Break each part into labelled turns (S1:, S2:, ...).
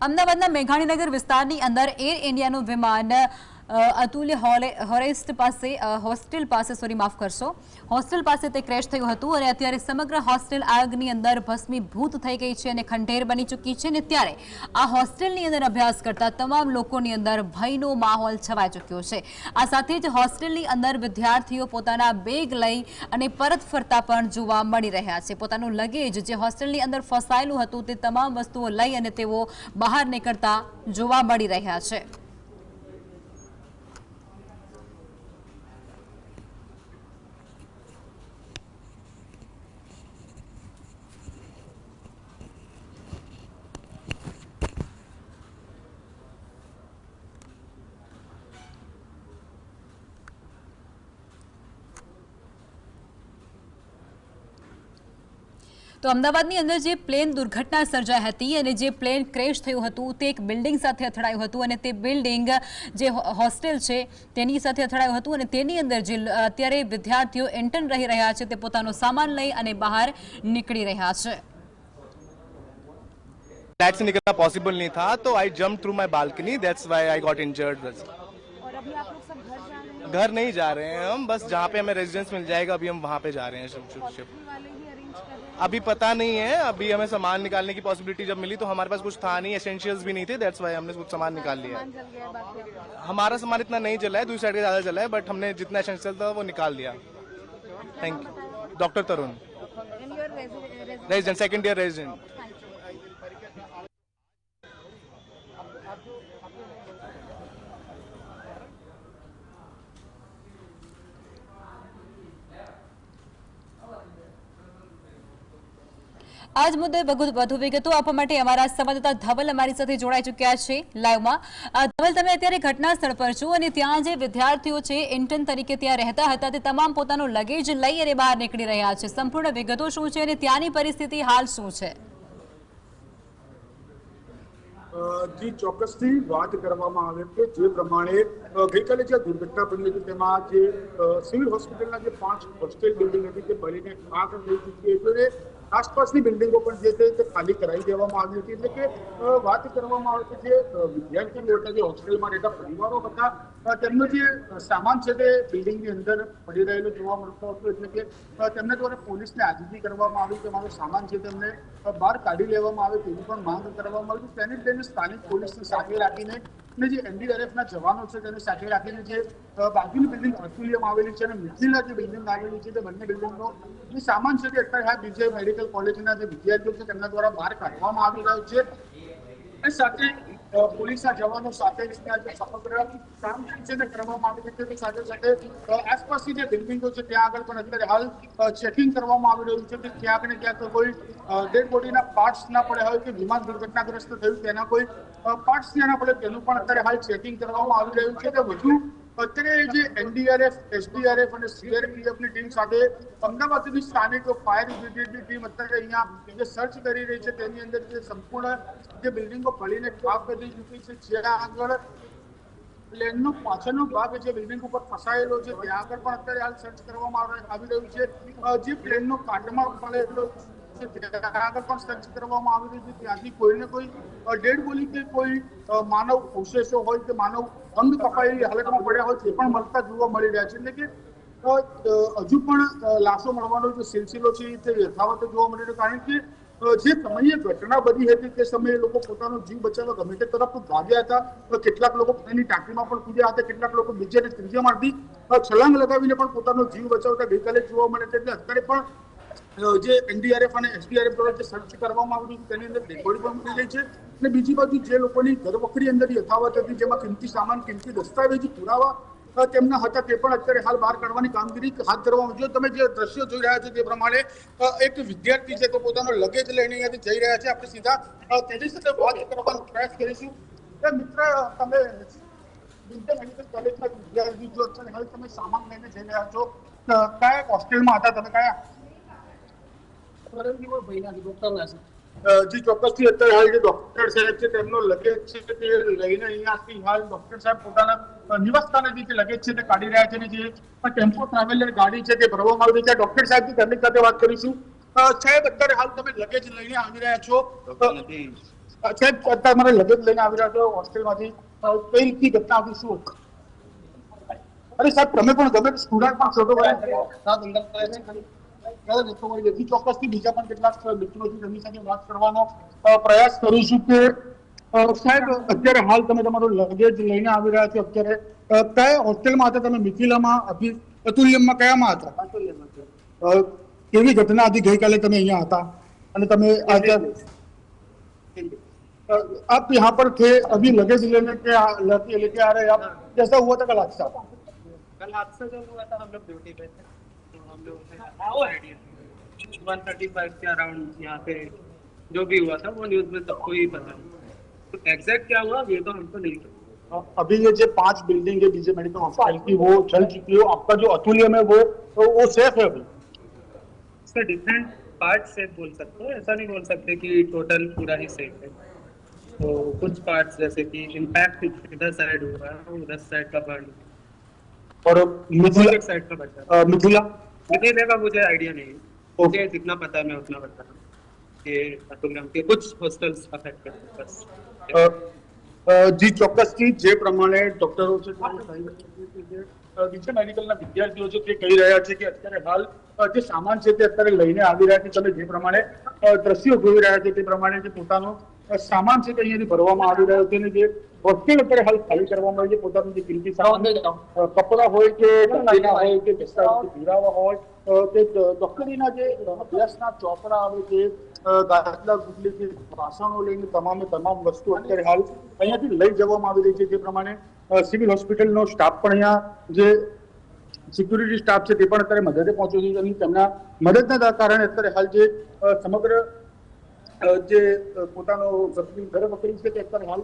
S1: અમદાવાદના મેઘાણીનગર વિસ્તારની અંદર એર ઇન્ડિયાનું વિમાન અતુલ્ય હોલે હોરેસ્ટ પાસે અ, હોસ્ટેલ પાસે સોરી માફ કરશો હોસ્ટેલ પાસે તે ક્રેશ થયું હતું અને અત્યારે સમગ્ર હોસ્ટેલ આગની અંદર ભસ્મીભૂત થઈ ગઈ છે અને ખંડેર બની ચૂકી છે અને ત્યારે આ હોસ્ટેલની અંદર અભ્યાસ કરતા તમામ લોકોની અંદર ભયનો માહોલ છવાઈ ચૂક્યો છે આ સાથે જ હોસ્ટેલની અંદર વિદ્યાર્થીઓ પોતાના બેગ લઈ અને પરત ફરતા પણ જોવા મળી રહ્યા છે પોતાનું લગેજ જે હોસ્ટેલની અંદર ફસાયેલું હતું તે તમામ વસ્તુઓ લઈ અને તેઓ બહાર નીકળતા જોવા મળી રહ્યા છે તો અમદાવાદની અંદર જે પ્લેન દુર્ઘટના સર્જાઈ હતી અને જે પ્લેન ક્રેશ થયું હતું તે એક બિલ્ડિંગ સાથે અથડાયું હતું અને તે બિલ્ડિંગ જે હો- હોસ્ટેલ છે તેની સાથે અથડાયું હતું અને તેની અંદર જે લ- અત્યારે વિદ્યાર્થીઓ એન્ટર્ન રહી રહ્યા છે તે પોતાનો સામાન લઈ અને બહાર નીકળી રહ્યા છે
S2: फ्लैट से निकलना पॉसिबल नहीं था तो I jump through my balcony that's why I got injured बस
S3: और अभी आप लोग सब घर जा रहे हैं
S2: घर नहीं जा रहे हैं हम बस जहाँ पे हमें रेजिडेंस मिल जाएगा अभी हम वहाँ पे जा रहे हैं शिफ्ट शिफ्ट शिफ्ट
S3: ही हैं
S2: अभी पता नहीं है अभी हमें सामान निकालने की पॉसिबिलिटी जब मिली तो हमारे पास कुछ था नहीं एसेंशियल्स भी नहीं थे दैट्स वाई हमने कुछ सामान निकाल लिया
S3: आपका।
S2: हमारा सामान इतना नहीं चला है दूसरी साइड का ज़्यादा चला है बट हमने जितना एसेंशियल था वो निकाल
S3: दिया thank you
S2: doctor Tarun resident second
S3: year resident
S1: આ મુદ્દે વધુ વિગતો આપવા માટે અમારા સંવાદદાતા ધવલ અમારી સાથે જોડાઈ ચૂક્યા છે લાઈવમાં. ધવલ, તમે અત્યારે ઘટના પર છો અને ત્યાં જે વિદ્યાર્થીઓ છે ઇન્ટર્ન તરીકે ત્યાં રહેતા હતા, તે તમામ પોતાનું લગેજ લઈ અને બહાર નીકળી રહ્યા છે. સંપૂર્ણ વિગતો શું છે અને ત્યાંની પરિસ્થિતિ હાલ શું છે?
S4: જી, ચોક્કસથી વાત કરવામાં આવે કે જે પ્રમાણે ગઈકાલે જે દુર્ઘટના બની હતી, તેમાં જે સિવિલ હોસ્પિટલના જે પાંચ હોસ્ટેલ બિલ્ડિંગ હતી, તે બળીને ખાક થઈ ચૂકી હતી આસપાસની બિલ્ડિંગો પણ જે છે તે ખાલી કરાવી દેવામાં આવી હતી. એટલે કે વાત કરવામાં આવે કે જે વિદ્યાર્થી હતા, જે હોસ્ટેલમાં રહેતા પરિવારો હતા તેમનો જે સામાન છે તે બિલ્ડિંગની અંદર પડી રહેલો જોવા મળતો હતો. એટલે કે તેમને દ્વારા પોલીસને આજીજી કરવામાં આવી કે મારો સામાન છે તેમને બહાર કાઢી લેવામાં આવે તેવી પણ માંગ કરવામાં આવી. તેને જ લઈને સ્થાનિક પોલીસને સાથે રાખીને અને જે એનડીઆરએફના જવાનો છે, તેને સાથે રાખીને જે બાજુની બિલ્ડિંગ ઓસ્ટ્રેલિયામાં આવેલી છે અને મિથિલા જે બિલ્ડિંગ આવેલી છે, તે બંને બિલ્ડિંગનો જે સામાન છે, તે અત્યારે આ બીજે મેડિકલ કોલેજના જે વિદ્યાર્થીઓ છે, તેમના દ્વારા બહાર કાઢવામાં આવી રહ્યો છે. એ સાથે પોલીસના જવાનો સાથે સમગ્ર કામ છે તે કરવામાં આવી રહ્યું છે. સાથે સાથે આસપાસની જે બિલ્ડિંગો છે, ત્યાં આગળ પણ અત્યારે હાલ ચેકિંગ કરવામાં આવી રહ્યું છે. કે ક્યાંક ને ક્યાંક કોઈ ડેડ બોડીના પાર્ટ્સ ના પડ્યા હોય કે વિમાન દુર્ઘટનાગ્રસ્ત થયું, તેના કોઈ પાર્ટ્સ ના પડે તેનું પણ અત્યારે હાલ ચેકિંગ કરવામાં આવી રહ્યું છે કે વધુ અત્યારે જે એનડીઆરએફ એસડીઆરએફ અને સીઆરપીએફની ટીમ સાથે અમદાવાદની સ્થાનિક ફાયર બ્રિગેડની ટીમ અત્યારે અહીંયા જે સર્ચ કરી રહી છે તેની અંદર જે સંપૂર્ણ જે બિલ્ડિંગો ફળીને ખાક કરી ચૂકી છે. જ્યાં આગળ પ્લેનનો પાછળનો ભાગ જે બિલ્ડિંગ ઉપર ફસાયેલો છે, ત્યાં આગળ પણ અત્યારે હાલ સર્ચ કરવામાં આવે- રહ્યું છે. જે પ્લેનનો કાટમાં પડેલો છે જોવા મળી હજુ પણ લાશો મળવાનો જે સિલસિલો છે તે યથાવત જોવા મળી રહ્યો. કારણ કે જે સમયે ઘટના બની હતી તે સમયે લોકો પોતાનો જીવ બચાવવા ગમે તે તરફ ભાગ્યા હતા. કેટલાક લોકો પાણીની ટાંકીમાં પણ કૂદ્યા હતા. કેટલાક લોકો બીજા ત્રીજા માળથી છલાંગ લગાવીને પણ પોતાનો જીવ બચાવતા ગઈકાલે જોવા મળે છે. એટલે અત્યારે પણ જે એનડીઆરએફ અને એસડીઆરએફ દ્વારા જે સર્ચ કરવામાં આવ્યું છે તેની અંદર રેકોર્ડ પણ મળી રહી છે. અને બીજી બાજુ જે લોકોની ઘરવખરી અંદર યથાવત હતી, જેમાં કિંમતી સામાન, કિંમતી દસ્તાવેજી, પુરાવા તેમના હતા તે પણ અત્યારે હાલ બહાર કાઢવાની કામગીરી હાથ ધરવામાં જો તમે જે દ્રશ્યો જોઈ રહ્યા છો તે પ્રમાણે એક વિદ્યાર્થી છે તો પોતાનો લગેજ લઈને અહીંયાથી જઈ રહ્યા છે. આપણે સીધા તેની સાથે વાત કરવાનો પ્રયાસ કરીશું. તો મિત્ર, તમે મેડિકલ કોલેજના વિદ્યાર્થી જો અત્યારે હાલ તમે સામાન લઈને જઈ રહ્યા છો. કયા હોસ્ટેલમાં હતા તમે? કયા જી ચોક્કસથી અત્યારે હાલ જે ડોક્ટર સાહેબ છે તેમનો લગેજ છે તે લઈને અહીંયાથી હાલ ડોક્ટર સાહેબ પોતાના અ, નિવાસ સ્થાનેથી જે લગેજ છે તે કાઢી રહ્યા છે અને જે આ ટેમ્પો ટ્રાવેલર ગાડી છે તે ભરવામાં આવી રહી છે ડોક્ટર સાહેબથી તેમની સાથે વાત કરીશું અ, સાહેબ અત્યારે હાલ તમે લગેજ લઈને આવી રહ્યા છો અ, સાહેબ અત્યારે મારે લગેજ લઈને આવી રહ્યા છો હોસ્ટેલમાંથી અ, કઈ રીતની ઘટના હતી શું હતું? અરે સાહેબ તમે પણ ગમે સ્ટુડન્ટ પણ ફોટો જેથી ચોક્કસથી બીજા પણ કેટલાક મિત્રોથી તેમની સાથે વાત કરવાનો અ, પ્રયાસ કરું છું કે અ, સાહેબ અત્યારે હાલ તમે તમારું લગેજ લઈને આવી રહ્યા છો અત્યારે અ, કયા હોસ્ટેલમાં હતા તમે મિથિલામાં અભિ અતુલ્યમમાં કયામાં હતા અ, કેવી ઘટના હતી ગઈકાલે તમે અહીંયા હતા અને તમે આજે अ, आप यहाँ पर थे अभी लगेज लेने के आ- लेके लेके आ रहे हैं आप कैसा हुआ था कल हादसा
S5: कल हादसा जब हुआ था हम लोग ड्यूटी पे थे तो हम लोग वन थर्टी फाइव के अराउंड यहाँ पे जो भी हुआ था वो न्यूज़ में सबको ही। पता तो एग्जैक्ट क्या हुआ ये तो हमको नहीं पता
S4: अभी ये जो पाँच बिल्डिंग है बीजे मेडिकल हॉस्पिटल की वो चल चुकी है आपका जो अतुल्यम है वो तो वो सेफ़ है अभी?
S5: इसका डिफरेंट पार्ट सेफ़ बोल सकते हैं? ऐसा नहीं बोल सकते कि टोटल पूरा ही सेफ़ है। तो कुछ पार्ट्स जैसे कि इम्पैक्ट इधर साइड हुआ है उधर साइड का बर्न
S4: और मिथिला
S5: साइड का बचा
S4: मिथिला
S5: मिथिले का मुझे आइडिया नहीं है
S4: ओके।
S5: मुझे जितना पता है मैं उतना बता रहा हूँ कि अतुल्यम के कुछ हॉस्टल्स अफेक्ट करते हैं बस
S4: અ, અ, જી ચોક્કસથી જે પ્રમાણે ડોક્ટરો છે તે કહી રહ્યા છે કે જે, અ, બીજા મેડિકલના વિદ્યાર્થીઓ છે તે કહી રહ્યા છે કે અત્યારે હાલ અ, જે સામાન છે તે અત્યારે લઈને આવી રહ્યા છે તમે જે પ્રમાણે અ, દ્રશ્યો જોઈ રહ્યા છે તે પ્રમાણે જે પોતાનો અ, સામાન છે તે અહીંયાથી ભરવામાં આવી રહ્યો છે અને જે હોસ્ટેલ અત્યારે હાલ ખાલી કરવામાં આવી છે પોતાનું જે કિંમતી સામાન અ, કપડાં હોય કે ચાંદીના હોય કે દસ્તાવેજ પુરાવા હોય અ, તે ડોક્ટરીના જે અભ્યાસના ચોપડા આવે છે અ, દાખલા ગુટલી કે વાસણો લઈને તમામે તમામ વસ્તુ અત્યારે હાલ અહીંયાથી લઈ જવામાં આવી રહી છે જે પ્રમાણે અ, સિવિલ હોસ્પિટલનો સ્ટાફ પણ અહીંયા જે સિક્યુરિટી સ્ટાફ છે તે પણ અત્યારે મદદે પહોંચ્યો છે અને તેમના મદદના કારણે અત્યારે હાલ જે અ, સમગ્ર અ, જે અ, પોતાનો વકીલ ઘરે વકીલ છે તે અત્યારે હાલ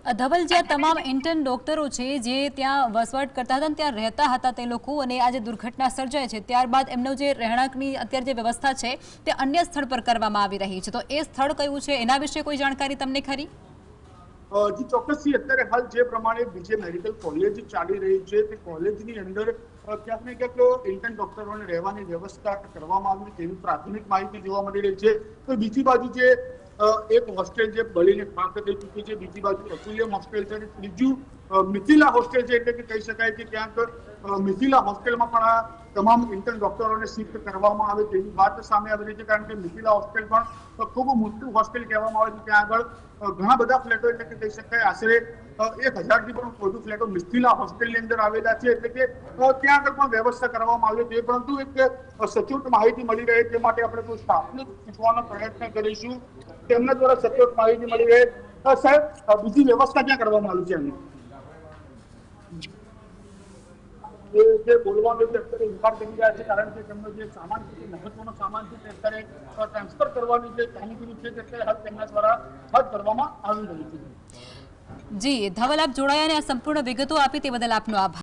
S1: ધવલ જે તમામ ઇન્ટર્ન ડોક્ટરો છે, જે ત્યાં વસવાટ કરતા હતા ત્યાં રહેતા હતા તે લોકો, અને આ જે દુર્ઘટના સર્જાય છે, ત્યારબાદ એમનો જે રહેણાંકની અત્યારે જે વ્યવસ્થા છે, તે અન્ય સ્થળ પર કરવામાં આવી રહી છે. તો એ સ્થળ કયું છે, એના વિશે કોઈ જાણકારી તમને ખરી?
S4: જી, ચોક્કસથી અત્યારે હાલ જે પ્રમાણે બીજે મેડિકલ કોલેજ ચાલી રહી છે, તે કોલેજની અંદર ક્યાંક ને ક્યાંક ઇન્ટર્ન ડોક્ટરોને રહેવાની વ્યવસ્થા કરવામાં આવી, તેવી પ્રાથમિક માહિતી જોવા મળી રહી છે. તો બીજી બાજુ જે એક હોસ્ટેલ જે બળીને ખાખ થઈ ચૂકી છે બીજી બાજુ અતુલ્યમ હોસ્ટેલ છે અને ત્રીજું મિથિલા હોસ્ટેલ છે એટલે કે કહી શકાય કે ક્યાંક અ, મિથિલા હોસ્ટેલમાં પણ આ તમામ ઇન્ટર્ન ડોક્ટરોને શિફ્ટ કરવામાં આવે તેવી વાત સામે આવી રહી છે કારણ કે મિથિલા હોસ્ટેલ પણ ખૂબ મોટું હોસ્ટેલ કહેવામાં આવે છે. ત્યાં આગળ ઘણા બધા ફ્લેટો એટલે કે કહી શકાય આશરે એક હજારથી પણ વધુ ફ્લેટો મિથિલા હોસ્ટેલની અંદર આવેલા છે. એટલે કે ત્યાં આગળ પણ વ્યવસ્થા કરવામાં આવી છે. પરંતુ એક સચોટ માહિતી મળી રહે તે માટે આપણે કોઈ સ્ટાફને પૂછવાનો પ્રયત્ન કરીશું. તેમના દ્વારા સચોટ માહિતી મળી રહે. સાહેબ બીજી વ્યવસ્થા ક્યાં કરવામાં આવી છે એમની જે બોલવાનું છે અત્યારે ઇન્કાર કરી રહ્યા છે, કારણ કે તેમનો જે સામાન છે મહત્વનો સામાન છે, તે અત્યારે ટ્રાન્સફર કરવાની જે કામગીરી છે, તે અત્યારે તેમના દ્વારા હાથ ધરવામાં આવી રહી છે.
S1: જી, ધવલ આપ જોડાયા અને આ સંપૂર્ણ વિગતો આપી તે બદલ આપનો આભાર.